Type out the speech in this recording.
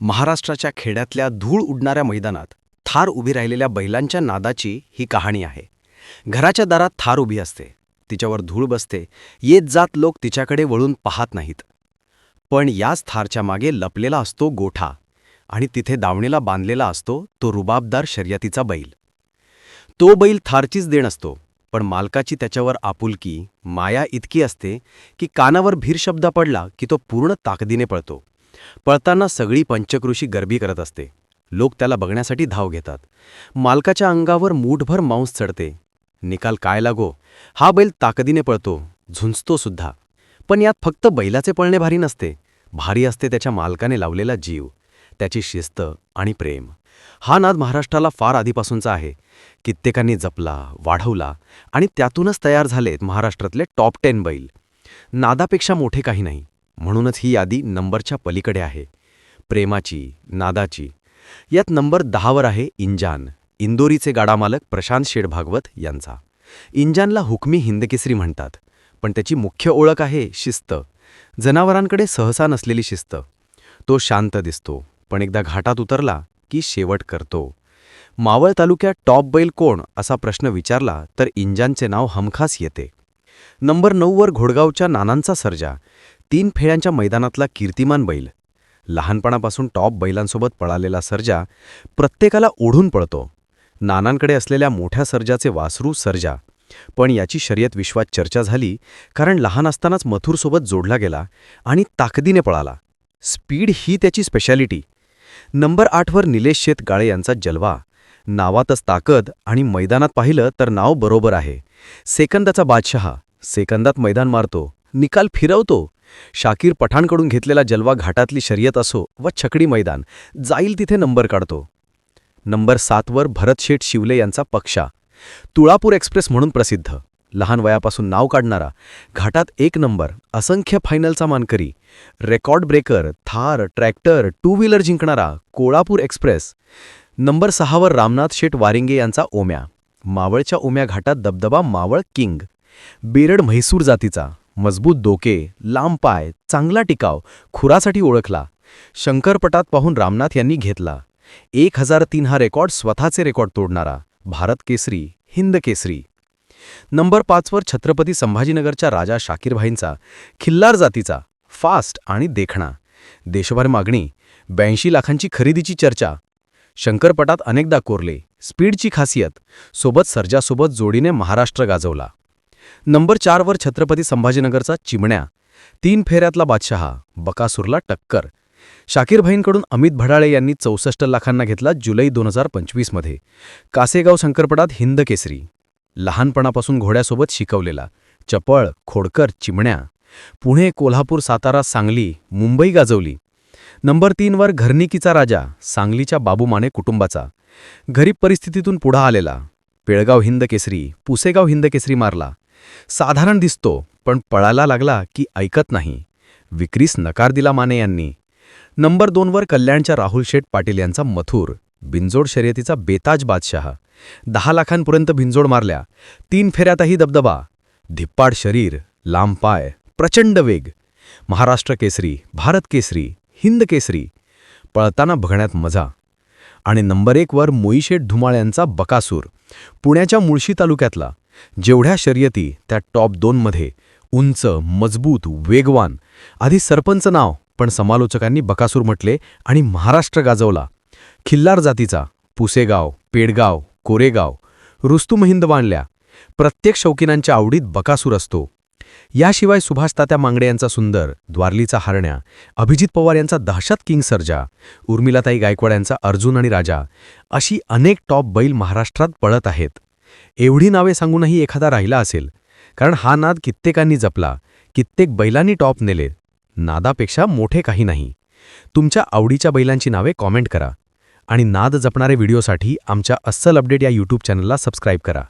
महाराष्ट्राच्या खेड्यातल्या धूळ उडणाऱ्या मैदानात थार उभी राहिलेल्या बैलांच्या नादाची ही कहाणी आहे. घराच्या दारात थार उभी असते. तिच्यावर धूळ बसते. येत जात लोक तिच्याकडे वळून पाहत नाहीत. पण याच थारच्या मागे लपलेला असतो गोठा आणि तिथे दावणीला बांधलेला असतो तो रुबाबदार शर्यतीचा बैल. तो बैल थारचीच देण असतो पण मालकाची त्याच्यावर आपुलकी माया इतकी असते की कानावर भीर शब्द पडला की तो पूर्ण ताकदीने पळतो. पळताना सगळी पंचकृषी गरबी करत असते. लोक त्याला बघण्यासाठी धाव घेतात. मालकाच्या अंगावर मूठभर मांस चढते. निकाल काय लागो? हा बैल ताकदीने पळतो झुंजतो सुद्धा. पण यात फक्त बैलाचे पळणे भारी नसते. भारी असते त्याच्या मालकाने लावलेला जीव त्याची शिस्त आणि प्रेम. हा नाद महाराष्ट्राला फार आधीपासूनचा आहे. कित्येकांनी जपला वाढवला आणि त्यातूनच तयार झालेत महाराष्ट्रातले टॉप टेन बैल. नादापेक्षा मोठे काही नाही. म्हणूनच ही यादी नंबरच्या पलीकडे आहे. प्रेमाची नादाची. यात नंबर दहावर आहे इंजान. इंदोरीचे गाडामालक प्रशांत शेडभागवत यांचा. इंजानला हुकमी हिंदकेसरी म्हणतात. पण त्याची मुख्य ओळख आहे शिस्त. जनावरांकडे सहसा नसलेली शिस्त. तो शांत दिसतो. पण एकदा घाटात उतरला की शेवट करतो. मावळ तालुक्यात टॉप बैल कोण असा प्रश्न विचारला तर इंजानचे नाव हमखास येते. नंबर नऊवर घोडगावच्या नानांचा सर्जा. तीन फेळ्यांच्या मैदानातला कीर्तिमान बैल. लहानपणापासून टॉप बैलांसोबत पळालेला सर्जा प्रत्येकाला ओढून पळतो. नानांकडे असलेल्या मोठ्या सर्जाचे वासरू सर्जा. पण याची शर्यत विश्वात चर्चा झाली कारण लहान असतानाच मथुरसोबत जोडला गेला आणि ताकदीने पळाला. स्पीड ही त्याची स्पेशालिटी. नंबर आठवर निलेश शेत गाळे यांचा जलवा. नावातच ताकद आणि मैदानात पाहिलं तर नाव बरोबर आहे. सेकंदाचा बादशहा. सेकंदात मैदान मारतो. निकाल फिरवतो. शाकीर पठाणकडून घेतलेला जलवा घाटातली शर्यत असो व छकडी मैदान जाईल तिथे नंबर काढतो. नंबर सातवर भरतशेठ शिवले यांचा पक्षा. तुळापूर एक्सप्रेस म्हणून प्रसिद्ध. लहान वयापासून नाव काढणारा घाटात एक नंबर असंख्य फायनलचा मानकरी record breaker Thar tractor two wheeler जिंकणारा कोळापूर एक्सप्रेस. नंबर सहावर रामनाथ शेठ वारिंगे यांचा ओम्या. मावळच्या ओम्या घाटात दबदबा मावळ किंग. बेरड म्हैसूर जातीचा. मजबूत डोके लांब पाय चांगला टिकाव खुरासाठी ओळखला. शंकरपटात पाहून रामनाथ यांनी घेतला. एक हजार तीन हा रेकॉर्ड स्वतःचे रेकॉर्ड तोडणारा. भारत केसरी हिंद केसरी. नंबर पाचवर छत्रपती संभाजीनगरच्या राजा शाकीरभाईंचा खिल्लार जातीचा फास्ट आणि देखणा. देशभर मागणी ब्याऐंशी लाखांची खरेदीची चर्चा. शंकरपटात अनेकदा कोरले स्पीडची खासियत. सोबत सर्जासोबत जोडीने महाराष्ट्र गाजवला. नंबर चारवर छत्रपती संभाजीनगरचा चिमण्या तीन फेऱ्यातला बादशहा बकासूरला टक्कर. शाकीरभाईंकडून अमित भडाळे यांनी चौसष्ट लाखांना घेतला जुलै दोन हजार पंचवीसमध्ये कासेगाव संकरपटात हिंद केसरी. लहानपणापासून घोड्यासोबत शिकवलेला. चपळ खोडकर चिमण्या. पुणे कोल्हापूर सातारा सांगली मुंबई गाजवली. नंबर तीनवर घरनिकीचा राजा सांगलीच्या बाबूमाने कुटुंबाचा. गरीब परिस्थितीतून पुढा आलेला. पेळगाव हिंद केसरी पुसेगाव हिंद केसरी मारला. साधारण दिसतो पण पळायला लागला की ऐकत नाही. विक्रीस नकार दिला माने यांनी. नंबर दोनवर कल्याणच्या राहुल शेठ पाटील यांचा मथुर बिंजोड शर्यतीचा बेताज बादशहा. दहा लाखांपर्यंत भिंजोड मारल्या. तीन फेऱ्यातही दबदबा. धिप्पाड शरीर लांब पाय प्रचंड वेग. महाराष्ट्र केसरी भारत केसरी हिंद केसरी. पळताना बघण्यात मजा. आणि नंबर एकवर मोईशेठ धुमाळ यांचा बकासूर पुण्याच्या मुळशी तालुक्यातला. जेवढ्या शर्यती त्या टॉप दोनमध्ये उंच मजबूत वेगवान आधी सरपंच नाव पण समालोचकांनी बकासूर म्हटले आणि महाराष्ट्र गाजवला. खिल्लार जातीचा पुसेगाव पेडगाव कोरेगाव रुस्तुमहिंद बांधल्या प्रत्येक शौकीनांच्या आवडीत बकासूर असतो. याशिवाय सुभाष तात्या मांगडे यांचा सुंदर द्वारलीचा हरण्या अभिजित पवार यांचा दहशत किंग सर्जा उर्मिलाताई गायकवाड यांचा अर्जुन आणि राजा अशी अनेक टॉप बैल महाराष्ट्रात पळत आहेत. एवढी नावे सांगूनही एखादा राहिला असेल. कारण हा नाद कित्येकांनी जपला. कित्येक बैलांनी टॉप नेले. नादापेक्षा मोठे काही नाही. तुमच्या आवडीच्या बैलांची नावे कॉमेंट करा. आणि नाद जपणारे व्हिडिओसाठी आमच्या अस्सल अपडेट या यूट्यूब चॅनलला सबस्क्राईब करा.